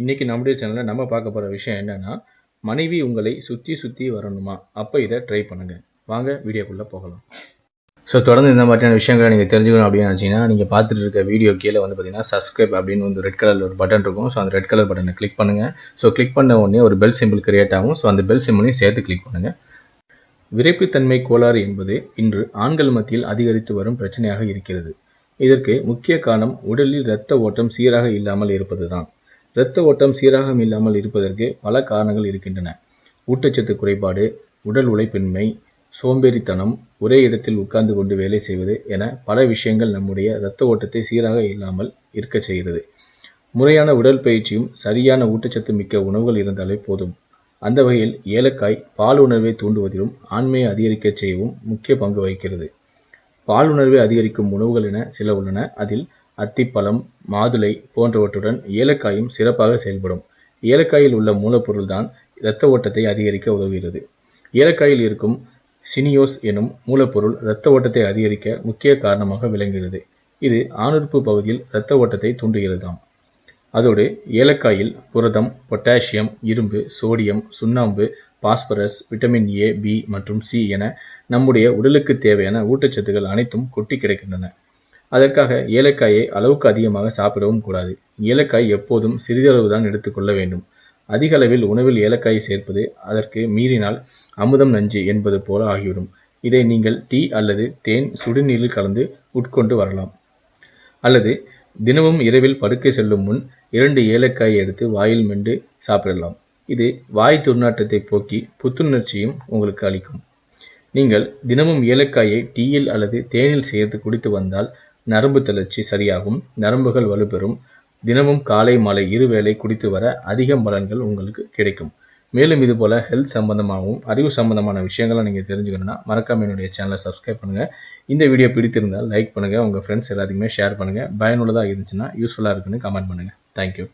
இன்றைக்கி நம்முடைய சேனலில் நம்ம பார்க்க போகிற விஷயம் என்னென்னா மனைவி உங்களை சுற்றி சுற்றி வரணுமா? அப்போ இதை ட்ரை பண்ணுங்கள் வாங்க வீடியோக்குள்ளே போகலாம். ஸோ தொடர்ந்து இந்த மாதிரியான விஷயங்களை நீங்கள் தெரிஞ்சுக்கணும் அப்படின்னு நினச்சிங்கன்னா நீங்கள் பார்த்துட்டு இருக்க வீடியோ கீழே வந்து பார்த்தீங்கன்னா சப்ஸ்கிரைப் அப்படின்னு வந்து ரெட் கலரில் ஒரு பட்டன் இருக்கும். ஸோ அந்த ரெட் கலர் பட்டனை கிளிக் பண்ணுங்கள் ஸோ கிளிக் பண்ண உடனே ஒரு பெல் சிம்பிள் கிரியேட் ஆகும். ஸோ அந்த பெல் சிம்பிளையும் சேர்த்து கிளிக் பண்ணுங்கள் விரைப்புத்தன்மை கோளாறு என்பது இன்று ஆண்கள் மத்தியில் அதிகரித்து வரும் பிரச்சனையாக இருக்கிறது. இதற்கு முக்கிய காரணம் உடலில் இரத்த ஓட்டம் சீராக இல்லாமல் இருப்பதுதான். இரத்த ஓட்டம் சீராகம் இல்லாமல் இருப்பதற்கு பல காரணங்கள் இருக்கின்றன. ஊட்டச்சத்து குறைபாடு உடல் உழைப்பின்மை சோம்பேறித்தனம் ஒரே இடத்தில் உட்கார்ந்து கொண்டு வேலை செய்வது என பல விஷயங்கள் நம்முடைய இரத்த ஓட்டத்தை சீராக இல்லாமல் இருக்க செய்கிறது. முறையான உடற்பயிற்சியும் சரியான ஊட்டச்சத்து மிக்க உணவுகள் இருந்தாலே போதும். அந்த வகையில் ஏலக்காய் பால் உணர்வை தூண்டுவதிலும் ஆண்மையை அதிகரிக்கச் செய்யவும் முக்கிய பங்கு வகிக்கிறது. பால் உணர்வை அதிகரிக்கும் உணவுகள் என சில உள்ளன. அதில் அத்திப்பழம் மாதுளை போன்றவற்றுடன் ஏலக்காயும் சிறப்பாக செயல்படும். ஏலக்காயில் உள்ள மூலப்பொருள் தான் இரத்த ஓட்டத்தை அதிகரிக்க உதவுகிறது. ஏலக்காயில் இருக்கும் சினியோஸ் எனும் மூலப்பொருள் இரத்த ஓட்டத்தை அதிகரிக்க முக்கிய காரணமாக விளங்குகிறது. இது ஆணுறுப்பு பகுதியில் இரத்த ஓட்டத்தை தூண்டுகிறதாம். அதோடு ஏலக்காயில் புரதம் பொட்டாசியம் இரும்பு சோடியம் சுண்ணாம்பு பாஸ்பரஸ் விட்டமின் ஏ பி மற்றும் சி என நம்முடைய உடலுக்கு தேவையான ஊட்டச்சத்துக்கள் அனைத்தும் கொட்டி கிடக்கின்றன. அதற்காக ஏலக்காயை அளவுக்கு அதிகமாக சாப்பிடவும் கூடாது. ஏலக்காய் எப்போதும் சிறிதளவு தான் எடுத்துக்கொள்ள வேண்டும். அதிக அளவில் உணவில் ஏலக்காயை சேர்ப்பது அதற்கு மீறினால் அமுதம் நஞ்சு என்பது போல ஆகிவிடும். இதை நீங்கள் டீ அல்லது தேன் சுடுநீரில் கலந்து உட்கொண்டு வரலாம். அல்லது தினமும் இரவில் படுக்கை செல்லும் முன் இரண்டு ஏலக்காயை எடுத்து வாயில் மென்று சாப்பிடலாம். இது வாய் துர்நாற்றத்தை போக்கி புத்துணர்ச்சியும் உங்களுக்கு அளிக்கும். நீங்கள் தினமும் ஏலக்காயை டீயில் அல்லது தேனில் சேர்த்து குடித்து வந்தால் நரம்பு தளர்ச்சி சரியாகும் நரம்புகள் வலுப்பெறும். தினமும் காலை மாலை இருவேளை குடித்து வர அதிக பலன்கள் உங்களுக்கு கிடைக்கும். மேலும் இது போல் ஹெல்த் சம்பந்தமாகவும் அறிவு சம்பந்தமான விஷயங்களை நீங்கள் தெரிஞ்சுக்கணும்னா மறக்காம என்னுடைய சேனலை சப்ஸ்கிரைப் பண்ணுங்கள் இந்த வீடியோ பிடித்திருந்தால் லைக் பண்ணுங்கள் உங்கள் ஃப்ரெண்ட்ஸ் எல்லாத்துக்குமே ஷேர் பண்ணுங்கள் பயனுள்ளதாக இருந்துச்சுன்னா யூஸ்ஃபுல்லாக இருக்குன்னு கமெண்ட் பண்ணுங்கள் தேங்க்யூ